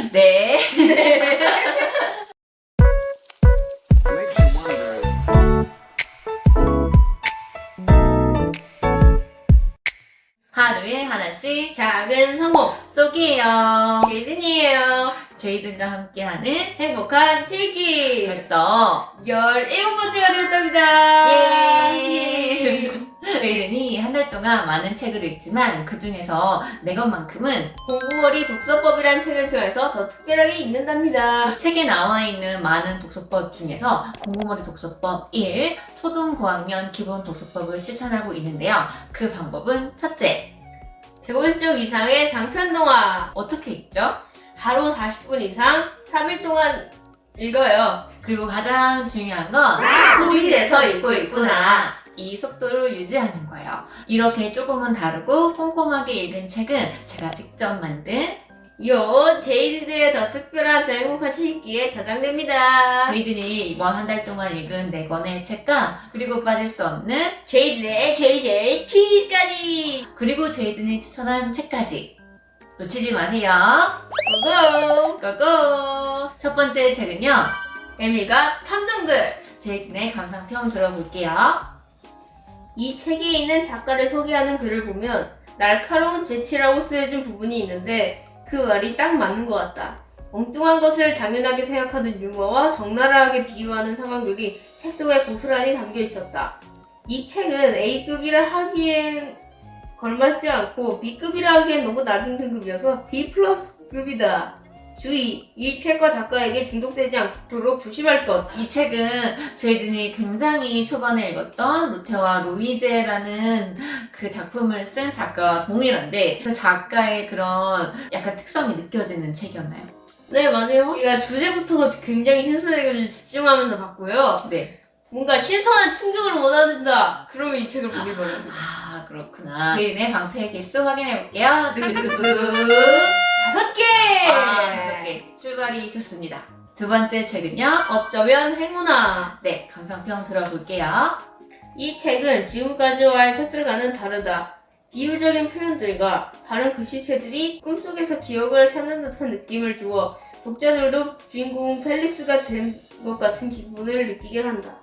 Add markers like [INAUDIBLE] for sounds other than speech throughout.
[LAUGHS] 네. [LAUGHS] 하루에 하나씩 작은 성공 쏘게요. 예진이에요 저희들과 함께하는 행복한 필기 벌써 17번째가 되었답니다 예. 동안 많은 책을 읽지만 그 중에서 네 것만큼은 공부머리 독서법이란 책을 통해서 더 특별하게 읽는답니다 그 책에 나와 있는 많은 독서법 중에서 공부머리 독서법 1 초등 고학년 기본 독서법을 실천하고 있는데요. 그 방법은 첫째 150쪽 이상의 장편 동화 어떻게 읽죠? 하루 40분 이상 3일 동안 읽어요 그리고 가장 중요한 건 소리를 내서 읽고 있구나 이 속도를 유지하는 거예요. 이렇게 조금은 다르고 꼼꼼하게 읽은 책은 제가 직접 만든 요 제이드의 더 특별한 더 행복한 책 읽기에 저장됩니다 저희들이 이번 한 달 동안 읽은 네 권의 책과 그리고 빠질 수 없는 제이드의 JJ 퀴즈까지 그리고 저희들이 추천한 책까지 놓치지 마세요. 고고 고고! 첫 번째 책은요. 에밀과 탐정들 저희들의 감상평 들어볼게요. 이 책에 있는 작가를 소개하는 글을 보면 날카로운 재치라고 쓰여진 부분이 있는데 그 말이 딱 맞는 것 같다. 엉뚱한 것을 당연하게 생각하는 유머와 적나라하게 비유하는 상황들이 책 속에 고스란히 담겨 있었다. 이 책은 A급이라 하기엔 걸맞지 않고 B급이라 하기엔 너무 낮은 등급이어서 B 플러스 급이다. 주의! 이 책과 작가에게 중독되지 않도록 조심할 것. 이 책은 저희들이 굉장히 초반에 읽었던 루테와 루이제라는 그 작품을 쓴 작가와 동일한데 그 작가의 그런 약간 특성이 느껴지는 책이었나요? 네, 맞아요. 그러니까 주제부터가 굉장히 신선해가지고 집중하면서 봤고요. 네. 뭔가 신선한 충격을 원하는다. 그러면 이 책을 보게 돼요. 아 그렇구나. 저희들의 방패 개수 확인해 볼게요. 두구두구. [LAUGHS] 다섯 개! 아, 다섯 개. 출발이 좋습니다. 두 번째 책은요. 어쩌면 행운아. 네, 감상평 들어볼게요. 이 책은 지금까지와의 책들과는 다르다. 비유적인 표현들과 다른 글씨체들이 꿈속에서 기억을 찾는 듯한 느낌을 주어 독자들도 주인공 펠릭스가 된 것 같은 기분을 느끼게 한다.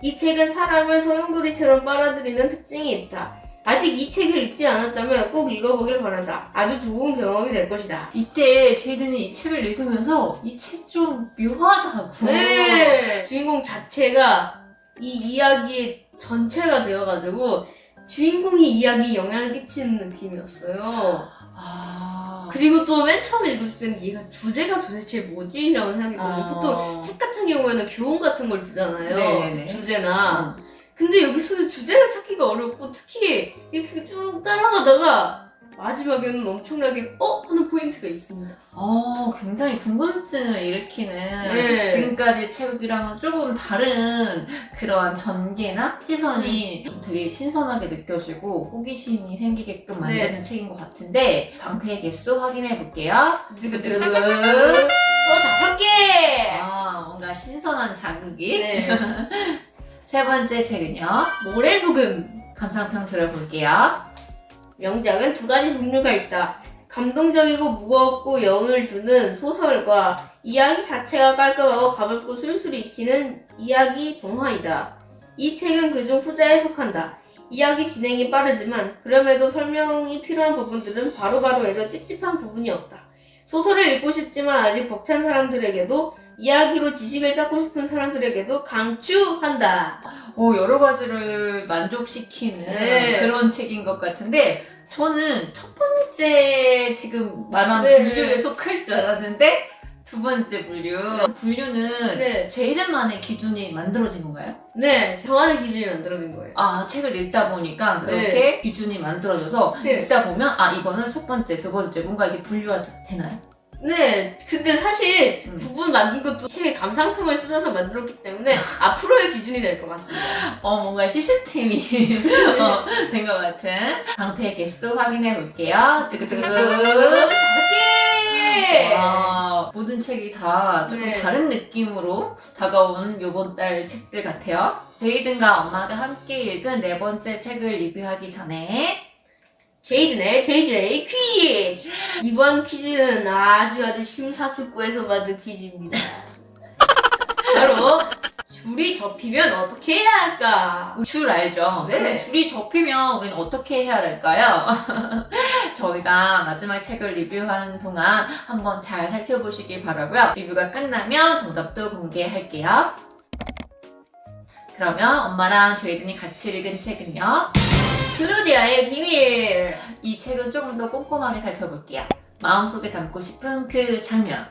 이 책은 사람을 소용돌이처럼 빨아들이는 특징이 있다. 아직 이 책을 읽지 않았다면 꼭 읽어보길 바란다. 아주 좋은 경험이 될 것이다. 이때 저희들은 이 책을 읽으면서 이 책 좀 묘하다고. 네. 주인공 자체가 이 이야기의 전체가 되어가지고 주인공이 이야기에 영향을 끼치는 느낌이었어요. 아. 그리고 또 맨 처음 읽었을 때는 얘가 주제가 도대체 뭐지? 라고 생각했거든요. 아. 보통 책 같은 경우에는 교훈 같은 걸 주잖아요. 네네네. 주제나. 음. 근데 여기서는 주제를 찾기가 어렵고 특히 이렇게 쭉 따라가다가 마지막에는 엄청나게 어? 하는 포인트가 있습니다. 어, 굉장히 궁금증을 일으키는 네. 지금까지 책이랑은 조금 다른 그러한 전개나 시선이 좀 되게 신선하게 느껴지고 호기심이 생기게끔 만드는 책인 것 같은데 방패의 개수 확인해 볼게요. 두구두구. 또 다섯 개! 아, 뭔가 신선한 자극이. 네. [LAUGHS] 세 번째 책은요. 모래소금. 감상평 들어볼게요. 명작은 두 가지 종류가 있다. 감동적이고 무겁고 여운을 주는 소설과 이야기 자체가 깔끔하고 가볍고 술술 익히는 이야기 동화이다. 이 책은 그중 후자에 속한다. 이야기 진행이 빠르지만 그럼에도 설명이 필요한 부분들은 바로바로 해서 찝찝한 부분이 없다. 소설을 읽고 싶지만 아직 벅찬 사람들에게도 이야기로 지식을 쌓고 싶은 사람들에게도 강추한다. 오, 여러 가지를 만족시키는 네. 그런 책인 것 같은데, 저는 첫 번째 지금 말한 네. 분류에 속할 줄 알았는데, 두 번째 분류. 분류는 네, 제이젠만의 기준이 만들어진 건가요? 네, 저하는 기준이 만들어진 거예요. 아, 책을 읽다 보니까 그렇게 네. 기준이 만들어져서 네. 읽다 보면, 아, 이거는 첫 번째, 두 번째, 뭔가 이게 분류가 되- 되나요? 네, 근데 사실 음. 부분 만든 것도 책의 감상평을 쓰면서 만들었기 때문에 앞으로의 기준이 될 것 같습니다. 어, 뭔가 시스템이 [LAUGHS] 어, 된 것 같은. 방패 개수 확인해 볼게요. 두구두구. 다섯 개! 와, 모든 책이 다 조금 네. 다른 느낌으로 다가온 요번 달 책들 같아요. 제이든과 엄마가 함께 읽은 네 번째 책을 리뷰하기 전에 제이든의 JJ 퀴즈! 이번 퀴즈는 아주 아주 심사숙고해서 만든 퀴즈입니다. 바로 줄이 접히면 어떻게 해야 할까? 줄 알죠? 네. 그 줄이 접히면 우리는 어떻게 해야 될까요? [LAUGHS] 저희가 마지막 책을 리뷰하는 동안 한번 잘 살펴보시길 바라고요. 리뷰가 끝나면 정답도 공개할게요. 그러면 엄마랑 조이든이 같이 읽은 책은요. 클로디아의 비밀! 이 책은 조금 더 꼼꼼하게 살펴볼게요. 마음속에 담고 싶은 그 장면.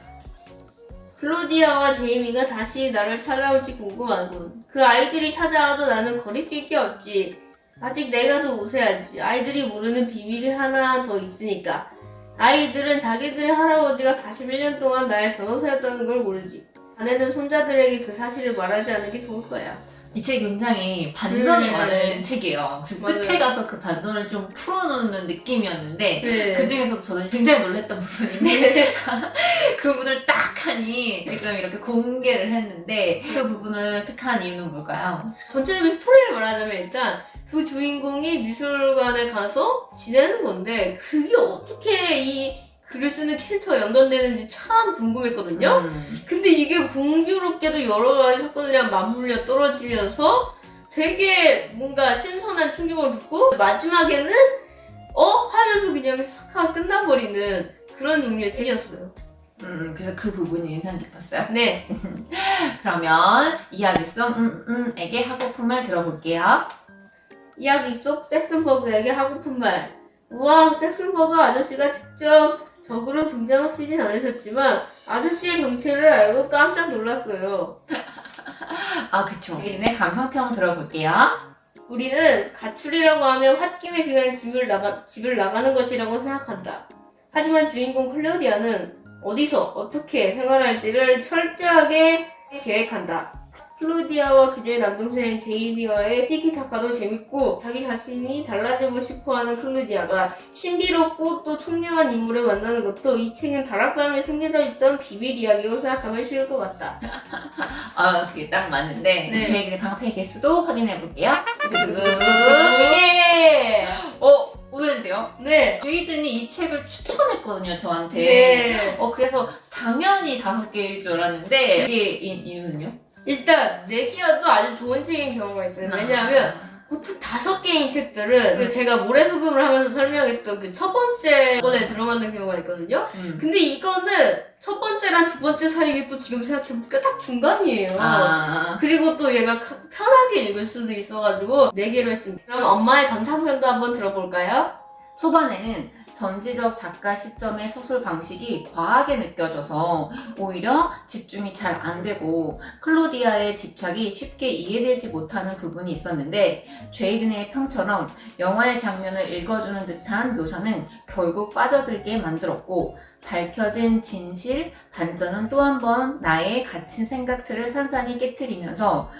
클로디아와 제이미가 다시 나를 찾아올지 궁금하군. 그 아이들이 찾아와도 나는 거리낄 게 없지. 아직 내가 더 우세하지. 아이들이 모르는 비밀이 하나 더 있으니까. 아이들은 자기들의 할아버지가 41년 동안 나의 변호사였다는 걸 모르지. 자네는 손자들에게 그 사실을 말하지 않는 게 좋을 거야. 이책 굉장히 반전이 음. 많은 책이에요. 그리고 맞아요. 끝에 가서 그 반전을 좀 풀어놓는 느낌이었는데 네. 그 중에서도 저는 굉장히 놀랬던 부분인데 [LAUGHS] 그 부분을 딱 하니 지금 이렇게 공개를 했는데 그 부분을 택한 이유는 뭘까요? 전체적인 스토리를 말하자면 일단 두 주인공이 미술관에 가서 지내는 건데 그게 어떻게 이 글을 쓰는 캐릭터와 연관되는지 참 궁금했거든요. 음. 근데 이게 공교롭게도 여러 가지 사건이랑 맞물려 떨어지면서 되게 뭔가 신선한 충격을 주고 마지막에는 어? 하면서 그냥 싹 끝나버리는 그런 종류의 책이었어요. 음, 그래서 그 부분이 인상 깊었어요. 네. [LAUGHS] 그러면 이야기 속 음, 음 에게 하고품을 들어볼게요. 이야기 속 섹슨버그에게 하고픈 말. 우와, 섹슨버그 아저씨가 직접 적으로 등장하시진 않으셨지만 아저씨의 정체를 알고 깜짝 놀랐어요. 아 그쵸. 예진의 감상평 들어볼게요. 우리는 가출이라고 하면 홧김에 그냥 집을, 나가, 집을 나가는 것이라고 생각한다. 하지만 주인공 클로디아는 어디서 어떻게 생활할지를 철저하게 계획한다. 클로디아와 그녀의 남동생 제이비와의 티키타카도 재밌고 자기 자신이 달라지고 싶어하는 클로디아가 신비롭고 또 총명한 인물을 만나는 것도 이 책은 다락방에 숨겨져 있던 비밀 이야기로 생각하면 쉬울 것 같다. [LAUGHS] 아 그게 딱 맞는데 네. 계획의 방패 개수도 확인해 볼게요. 예! 어 의외인데요. 네. 주이든이 이 책을 추천했거든요 저한테. 네. 어 그래서 당연히 다섯 개일 줄 알았는데 이게 이, 이유는요? 일단 내기여도 아주 좋은 책인 경우가 있어요. 왜냐하면 보통 다섯 개인 책들은 그 제가 모래소금을 하면서 설명했던 그 첫 번째 번에 들어맞는 경우가 있거든요. 음. 근데 이거는 첫 번째랑 두 번째 사이에 또 지금 생각해보니까 딱 중간이에요. 아 그리고 또 얘가 가- 편하게 읽을 수도 있어가지고 네 개로 했습니다. 그럼 엄마의 감상평도 한번 들어볼까요? 초반에는 전지적 작가 시점의 서술 방식이 과하게 느껴져서 오히려 집중이 잘 안 되고 클로디아의 집착이 쉽게 이해되지 못하는 부분이 있었는데 죄이든의 평처럼 영화의 장면을 읽어주는 듯한 묘사는 결국 빠져들게 만들었고 밝혀진 진실, 반전은 또 한 번 나의 갇힌 생각들을 산산히 깨뜨리면서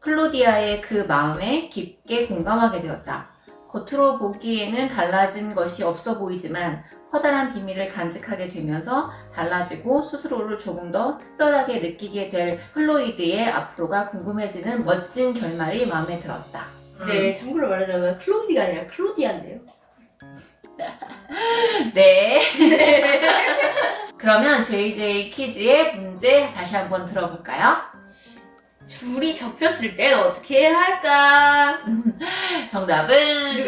클로디아의 그 마음에 깊게 공감하게 되었다. 겉으로 보기에는 달라진 것이 없어 보이지만 커다란 비밀을 간직하게 되면서 달라지고 스스로를 조금 더 특별하게 느끼게 될 클로이드의 앞으로가 궁금해지는 멋진 결말이 마음에 들었다. 네, 참고로 말하자면 클로디가 아니라 클로디아인데요. [LAUGHS] 네. [LAUGHS] 그러면 JJ 퀴즈의 문제 다시 한번 들어볼까요? 줄이 접혔을 때 어떻게 해야 할까? [LAUGHS] 정답은. 으,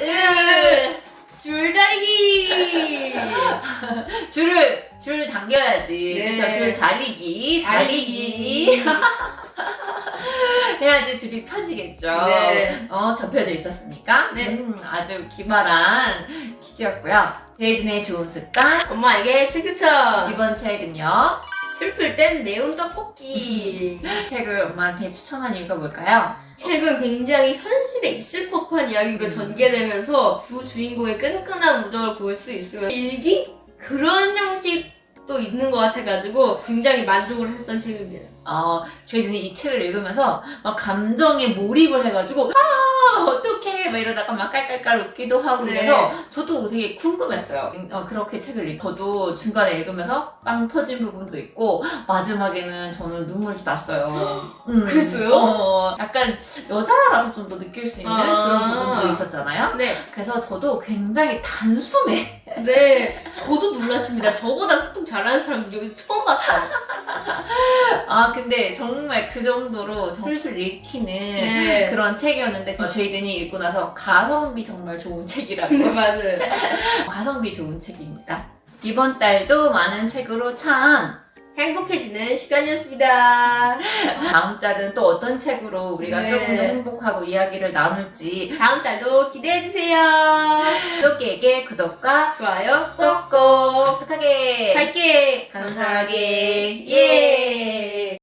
으, 줄다리기! [LAUGHS] 줄을 줄 당겨야지. 네. 그쵸? 줄 다리기, 달리기. [LAUGHS] 해야지 줄이 펴지겠죠. 네. 어, 접혀져 있었으니까. 네. 음, 아주 기발한 퀴즈였고요. 제이든의 좋은 습관. 엄마에게 체크처! 이번 책은요. 슬플 땐 매운 떡볶이! 이 책을 엄마한테 추천한 이유가 뭘까요? 책은 굉장히 현실에 있을 법한 이야기로 음. 전개되면서 두 주인공의 끈끈한 우정을 볼수 있으면 일기? 그런 형식 또 있는 것 같아가지고 굉장히 만족을 했던 책입니다. 어, 저희는 이 책을 읽으면서 막 감정에 몰입을 해가지고 아 어떡해 막 이러다가 막 깔깔깔 웃기도 하고 네. 그래서 저도 되게 궁금했어요. 어, 그렇게 책을 읽 저도 중간에 읽으면서 빵 터진 부분도 있고 마지막에는 저는 눈물이 났어요. [GASPS] 음, 그랬어요? 어, 약간 여자라서 좀 더 느낄 수 있는 아. 그런 부분도 있었잖아요. 네, 그래서 저도 굉장히 단숨에 네, 저도 놀랐습니다. 저보다 소통 잘하는 사람 여기서 처음 봤어요. [LAUGHS] 아 근데 정말 그 정도로 술술 읽히는 네. 그런 책이었는데 저희들이 읽고 나서 가성비 정말 좋은 책이라고 네, 맞아요. [LAUGHS] 가성비 좋은 책입니다. 이번 달도 많은 책으로 참 행복해지는 시간이었습니다. 다음 달은 또 어떤 책으로 우리가 네. 조금 더 행복하고 이야기를 나눌지 다음 달도 기대해주세요. 또끼에게 구독과 좋아요 꼭꼭 부탁하게 갈게. 감사하게 예.